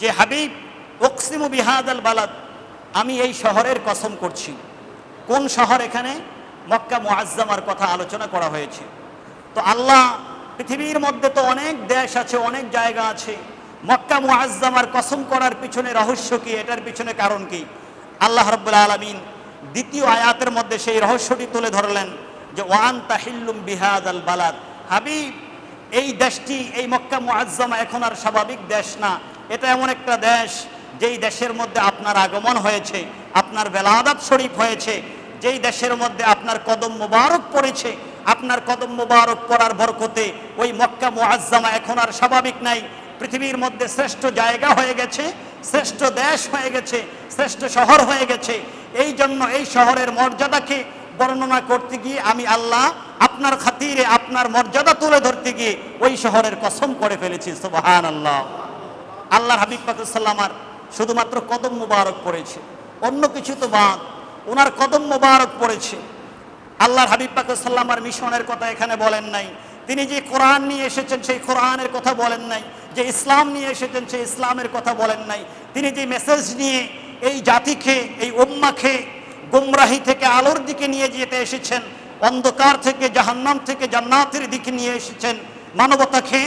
যে, হাবিব ওকসিমু বিহাদ আল বালাদ, আমি এই শহরের কসম করছি। কোন শহর এখানে? মক্কা মুআজ্জামার কথা আলোচনা করা হয়েছে। তো আল্লাহ, পৃথিবীর মধ্যে তো অনেক দেশ আছে, অনেক জায়গা আছে। মক্কা মুআজ্জামার কসম করার পিছনে রহস্য কি? এটার পিছনে কারণ কি? আল্লাহ রব্বুল আলমিন দ্বিতীয় আয়াতের মধ্যে সেই রহস্যটি তুলে ধরলেন যে ওয়ান তাহিল্লুম বিহাদ আল বালাদ। হাবিব, এই দেশটি, এই মক্কা মুআজ্জামা এখন আর স্বাভাবিক দেশ না। এটা এমন একটা দেশ যেই দেশের মধ্যে আপনার আগমন হয়েছে, আপনার বেলাদাত শরীফ হয়েছে, যেই দেশের মধ্যে আপনার কদম মোবারক পড়েছে, আপনার কদম মোবারক পড়ার বরকতে ওই মক্কা মুআজ্জামা এখন আর স্বাভাবিক নাই। পৃথিবীর মধ্যে শ্রেষ্ঠ জায়গা হয়ে গেছে, শ্রেষ্ঠ দেশ হয়ে গেছে, শ্রেষ্ঠ শহর হয়ে গেছে। এই জন্য এই শহরের মর্যাদাকে বর্ণনা করতে গিয়ে আমি আল্লাহ আপনার খাতিরে আপনার মর্যাদা তুলে ধরতে গিয়ে ওই শহরের কসম করে ফেলেছি সুবাহান আল্লাহ আল্লাহ হাবিব পাকুসাল্লামার শুধুমাত্র কদম মুবারক পড়েছে। অন্য কিছু তো বাদ ওনার কদম মুবারক পড়েছে। আল্লাহর হাবিব পাকুসাল্লামার মিশনের কথা এখানে বলেন নাই। তিনি যে কোরআন নিয়ে এসেছেন সেই কোরআনের কথা বলেন নাই। যে ইসলাম নিয়ে এসেছেন সেই ইসলামের কথা বলেন নাই। তিনি যে মেসেজ নিয়ে এই জাতিকে, এই উম্মাকে গুমরাহি থেকে আলোর দিকে নিয়ে যেতে এসেছেন, অন্ধকার থেকে জাহান্নাম থেকে জান্নাতের দিকে নিয়ে এসেছেন, মানবতাকে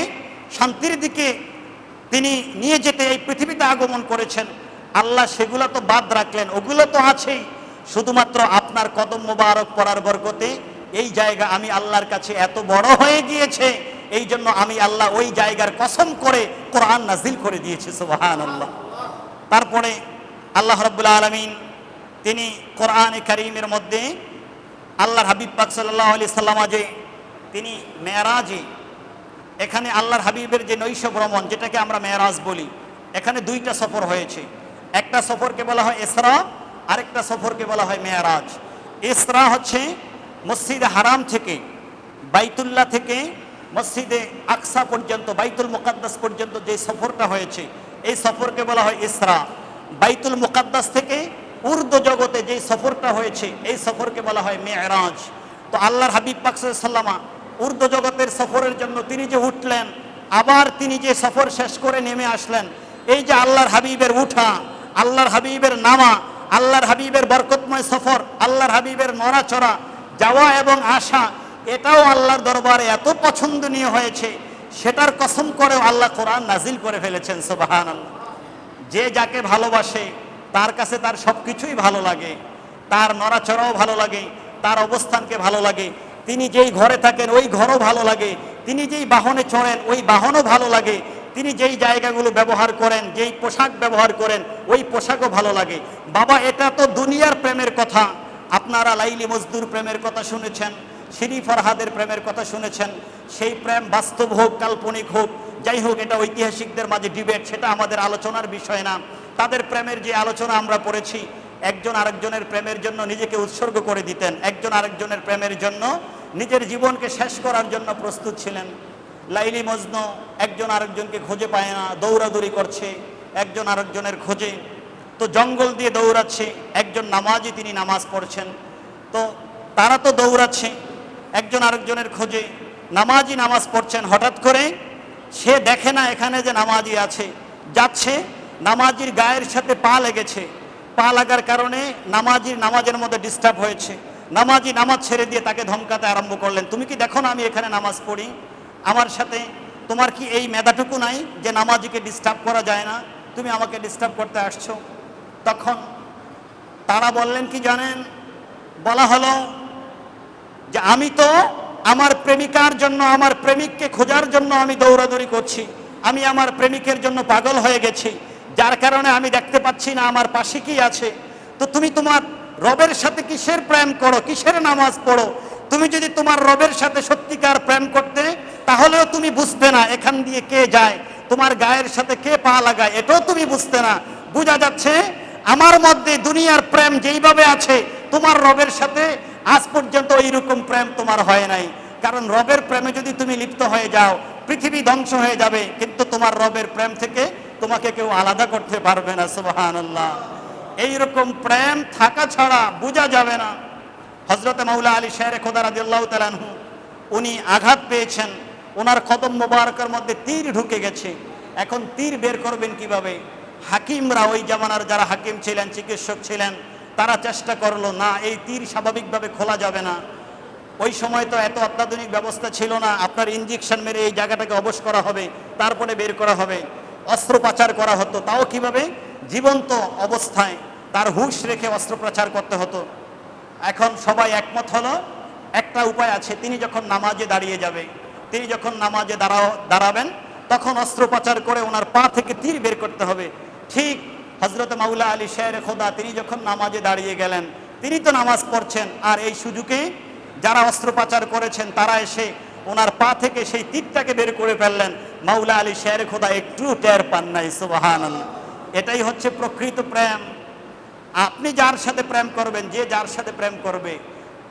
শান্তির দিকে তিনি নিয়ে যেতে এই পৃথিবীতে আগমন করেছেন। আল্লাহ সেগুলো তো বাদ রাখলেন, ওগুলো তো আছেই। শুধুমাত্র আপনার কদম মোবারক পড়ার বরকতে এই জায়গা আমি আল্লাহর কাছে এত বড় হয়ে গিয়েছে, এই জন্য আমি আল্লাহ ওই জায়গার কসম করে কোরআন নাজিল করে দিয়েছি সুবাহান আল্লাহ তারপরে আল্লাহ রব্বুল্লা আলমিন তিনি কোরআনে করিমের মধ্যে আল্লাহর হাবিব পাক সাল্লাহ আলি সাল্লামা যে তিনি মেয়ারাজে এখানে আল্লাহর হাবিবের যে নৈশ ভ্রমণ, যেটাকে আমরা মেয়ারাজ বলি, এখানে দুইটা সফর হয়েছে। একটা সফরকে বলা হয় এসরা আরেকটা সফরকে বলা হয় মেয়ারাজ। ইসরা হচ্ছে মসজিদে হারাম থেকে, বাইতুল্লাহ থেকে মসজিদে আকসা পর্যন্ত, বাইতুল মুকাদ্দাস পর্যন্ত যে সফরটা হয়েছে, এই সফরকে বলা হয় ইসরা। বাইতুল মুকাদ্দাস থেকে উর্দু জগতে যে সফরটা হয়েছে, এই সফরকে বলা হয় মেয়রাজ। তো আল্লাহর হাবিব পাক সাল্লামা উর্দু জগতের সফরের জন্য তিনি যে উঠলেন, আবার তিনি যে সফর শেষ করে নেমে আসলেন, এই যে আল্লাহর হাবিবের উঠা, আল্লাহর হাবিবের নামা, আল্লাহর হাবিবের বরকতময় সফর, আল্লাহর হাবিবের নড়াচড়া, যাওয়া এবং আসা, এটাও আল্লাহর দরবারে এত পছন্দনীয় হয়েছে, সেটার কসম করেও আল্লাহ কোরআন নাজিল করে ফেলেছেন সোবাহান আল্লাহ যে যাকে ভালোবাসে, তার কাছে তার সব কিছুই ভালো লাগে, তার নড়াচড়াও ভালো লাগে, তার অবস্থানকে ভালো লাগে তিনি যেই ঘরে থাকেন, ওই ঘরও ভালো লাগে। তিনি যেই বাহনে চড়েন, ওই বাহনও ভালো লাগে। তিনি যেই জায়গাগুলো ব্যবহার করেন, যেই পোশাক ব্যবহার করেন, ওই পোশাকও ভালো লাগে। বাবা, এটা তো দুনিয়ার প্রেমের কথা। আপনারা লাইলি মজদুর প্রেমের কথা শুনেছেন শিরি ফরহাদের প্রেমের কথা শুনেছেন। সেই প্রেম বাস্তব হোক, কাল্পনিক হোক, যাই হোক, এটা ঐতিহাসিকদের মাঝে ডিবেট, সেটা আমাদের আলোচনার বিষয় না। তাদের প্রেমের যে আলোচনা আমরা পড়েছি, একজন আরেকজনের প্রেমের জন্য নিজেকে উৎসর্গ করে দিতেন। একজন আরেকজনের প্রেমের জন্য নিজের জীবনকে শেষ করার জন্য প্রস্তুত ছিলেন। লাইলি মজনু একজন আরেকজনকে খুঁজে পায় না, দৌড়াদৌড়ি করছে, একজন আরেকজনের খোঁজে। তো জঙ্গল দিয়ে দৌড়াচ্ছে, একজন নামাজি তিনি নামাজ পড়ছেন। তো তারা তো দৌড়াচ্ছে, একজন আরেকজনের খোঁজে। নামাজি নামাজ পড়ছেন, হঠাৎ করে সে দেখে না এখানে যে নামাজি আছে। যাচ্ছে, নামাজির গায়ের সাথে পা লেগেছে। পা লাগার কারণে নামাজির নামাজের মধ্যে ডিস্টার্ব হয়েছে। নামাজি নামাজ ছেড়ে দিয়ে তাকে ধমকাতে আরম্ভ করলেন। তুমি কি দেখো না আমি এখানে নামাজ পড়ি? আমার সাথে তোমার কি এই মেধাটুকু নাই যে নামাজিকে ডিস্টার্ব করা যায় না? তুমি আমাকে ডিস্টার্ব করতে আসছো। তখন তারা বললেন, কি জানেন? বলা হলো যে, আমি তো আমার প্রেমিকার জন্য, আমার প্রেমিককে খোঁজার জন্য আমি দৌড়াদৌড়ি করছি। আমি আমার প্রেমিকের জন্য পাগল হয়ে গেছি। যার কারণে আমি দেখতে পাচ্ছি না, আমার পাশে কি আছে? তো তুমি তোমার রবের সাথে কিসের প্রেম করো? কিসের নামাজ পড়ো? তুমি যদি তোমার রবের সাথে সত্যিকার প্রেম করতে, তাহলেও তুমি বুঝতে না এখান দিয়ে কে যায়, তোমার গায়ের সাথে কে পা লাগায়, এটাও তুমি বুঝতে না। বোঝা যাচ্ছে, আমার মধ্যে দুনিয়ার প্রেম যেইভাবে আছে, তোমার রবের সাথে আজ পর্যন্ত এইরকম প্রেম তোমার হয় নাই। কারণ রবের প্রেমে যদি তুমি লিপ্ত হয়ে যাও, পৃথিবী ধ্বংস হয়ে যাবে, কিন্তু তোমার রবের প্রেম থেকে তোমাকে কেউ আলাদা করতে পারবে না সুবাহান আল্লাহ এইরকম প্রেম থাকা ছাড়া বোঝা যাবে না। হজরত মাউলা আলী শের খোদা তালানহু উনি আঘাত পেয়েছেন। ওনার কদম মোবারকের মধ্যে তীর ঢুকে গেছে। এখন তীর বের করবেন কীভাবে? হাকিমরা ওই জামানার যারা হাকিম ছিলেন, চিকিৎসক ছিলেন, তারা চেষ্টা করল, না, এই তীর স্বাভাবিকভাবে খোলা যাবে না। ওই সময় তো এত অত্যাধুনিক ব্যবস্থা ছিল না। আপনার ইঞ্জেকশন মেরে এই জায়গাটাকে অবশ করা হবে, তারপরে বের করা হবে, অস্ত্রোপচার করা হতো। তাও কীভাবে? জীবন্ত অবস্থায়। তার হুঁশ রেখে অস্ত্রোপচার করতে হতো। এখন সবাই একমত হলো, একটা উপায় আছে, তিনি যখন নামাজে দাঁড়িয়ে যাবে, তিনি যখন নামাজে দাঁড়াও, দাঁড়াবেন, তখন অস্ত্রোপচার করে ওনার পা থেকে তীর বের করতে হবে। ঠিক হজরত মাউলা আলী শের খোদা, তিনি যখন নামাজে দাঁড়িয়ে গেলেন, তিনি তো নামাজ পড়ছেন, আর এই সুযোগে যারা অস্ত্রোপচার করেছেন, তারা এসে ওনার পা থেকে সেই তীরটাকে বের করে ফেললেন। মাউলা আলী শের খোদা একটু টের পান নাই সুবাহান এটাই হচ্ছে প্রকৃত প্রেম। আপনি যার সাথে প্রেম করবেন, যে যার সাথে প্রেম করবে,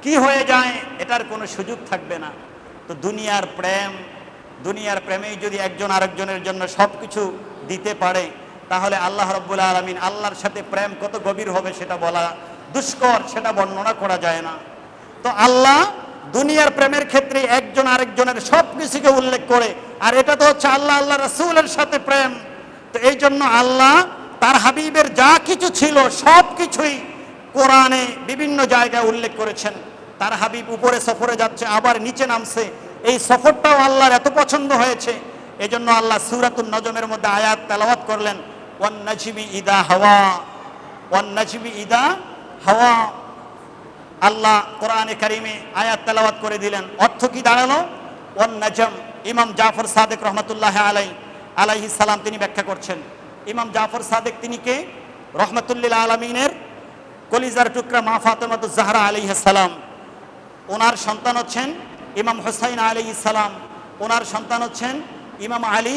কি হয়ে যায় এটার কোনো সুযোগ থাকবে না। তো দুনিয়ার প্রেম, দুনিয়ার প্রেমেই যদি একজন আরেকজনের জন্য সব কিছু দিতে পারে, তাহলে আল্লাহ রব্বুল আলমিন আল্লাহর সাথে প্রেম কত গভীর হবে সেটা বলা দুষ্কর, সেটা বর্ণনা করা যায় না। তো আল্লাহ দুনিয়ার প্রেমের ক্ষেত্রে একজন আরেকজনের সব কিছুকে উল্লেখ করে, আর এটা তো হচ্ছে আল্লাহ আল্লাহ রসুলের সাথে প্রেম। তো এই জন্য আল্লাহ তার হাবিবের যা কিছু ছিল, সব কিছুই কোরআনে বিভিন্ন জায়গায় উল্লেখ করেছেন। তার হাবিব উপরে সফরে যাচ্ছে, আবার নিচে নামছে। এই সফরটাও আল্লাহর এত পছন্দ হয়েছে এই জন্য আল্লাহ সুরাতুল নজমের মধ্যে আয়াত তেলাওয়াত করলেন ওয়ান নাজিবি ইদা হাওয়া ওয়ান নাজিবি ইদা হাওয়া আল্লাহ কোরআনে কারিমে আয়াত তেলাওয়াত করে দিলেন। অর্থ কি দাঁড়াল? ওয়ান নাজম ইমাম জাফর সাদেক রহমতুল্লাহ আলাই আলাইহিস সালাম তিনি ব্যাখ্যা করছেন। ইমাম জাফর সাদেক তিনি কে? রহমতুল্লিল আলমিনের কলিজার টুকরা মা ফাতেমাত জাহরা আলাইহিস সালাম। ওনার সন্তান হচ্ছেন ইমাম হোসাইন আলী সালাম। ওনার সন্তান হচ্ছেন ইমাম আলী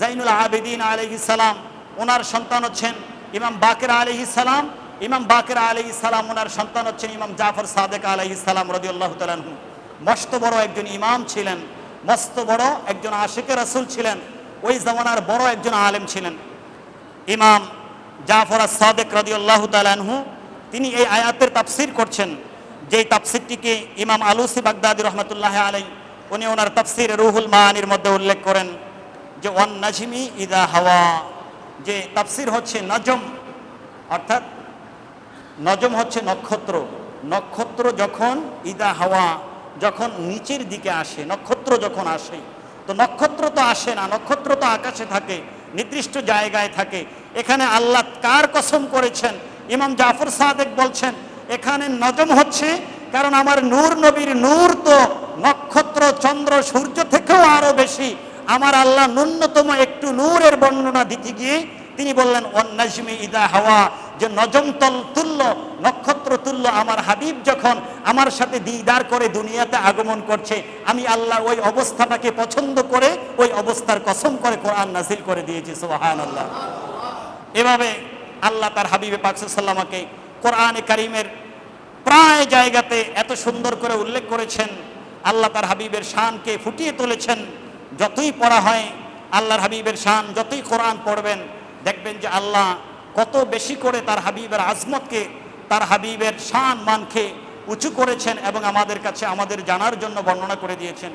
জাইনুল আবেদিন আলী সালাম। ওনার সন্তান হচ্ছেন ইমাম বাকের আলী সালাম। ইমাম বাকের আলী সালাম, ওনার সন্তান হচ্ছেন ইমাম জাফর সাদেক আলী সালাম রদিউল্লাহ তালাহু মস্ত বড় একজন ইমাম ছিলেন, মস্ত বড় একজন আশিকে রাসুল ছিলেন। ওই জামানার বড় একজন আলেম ছিলেন। ইমাম জাফর সাদেক রদিউল্লাহ তালাহু তিনি এই আয়াতের তাফসির করছেন। যেই তাফসিরটিকে ইমাম আলুসি বাগদাদি রহমতুল্লাহ আলাই উনি ওনার তাফসির রুহুল মাহানির মধ্যে উল্লেখ করেন যে, ওয়ান নাজিমি ইদা হাওয়া যে তাফসির হচ্ছে নজম, অর্থাৎ নজম হচ্ছে নক্ষত্র। নক্ষত্র যখন ইদা হাওয়া, যখন নিচের দিকে আসে, নক্ষত্র যখন আসে, তো নক্ষত্র তো আসে না, নক্ষত্র তো আকাশে থাকে নির্দিষ্ট জায়গায় থাকে। এখানে আল্লাহ কার কসম করেছেন? ইমাম জাফর সাদেক বলছেন, এখানে নজম হচ্ছে, কারণ আমার নূর নবীর নূর তো নক্ষত্র, চন্দ্র, সূর্য থেকেও আরও বেশি। আমার আল্লাহ ন্যূনতম একটু নূরের বর্ণনা দিতে গিয়ে তিনি বললেন, অন্নাজমি ইদা হাওয়া, যে নজম তল তুল্য নক্ষত্র তুল্য আমার হাবিব যখন আমার সাথে দিদার করে দুনিয়াতে আগমন করছে, আমি আল্লাহ ওই অবস্থাটাকে পছন্দ করে, ওই অবস্থার কসম করে কোরআন নাজিল করে দিয়েছি সোহান আল্লাহ এভাবে আল্লাহ তার হাবিবে পাকসাল্লামাকে কোরআনে কারিমের প্রায় জায়গাতে এত সুন্দর করে উল্লেখ করেছেন। আল্লাহ তার হাবিবের শানকে ফুটিয়ে তুলেছেন। যতই পড়া হয়, আল্লাহর হাবিবের শান যতই কোরআন পড়বেন, দেখবেন যে আল্লাহ কত বেশি করে তার হাবিবের আজমতকে তার হাবিবের শান মানকে উঁচু করেছেন এবং আমাদের কাছে আমাদের জানার জন্য বর্ণনা করে দিয়েছেন।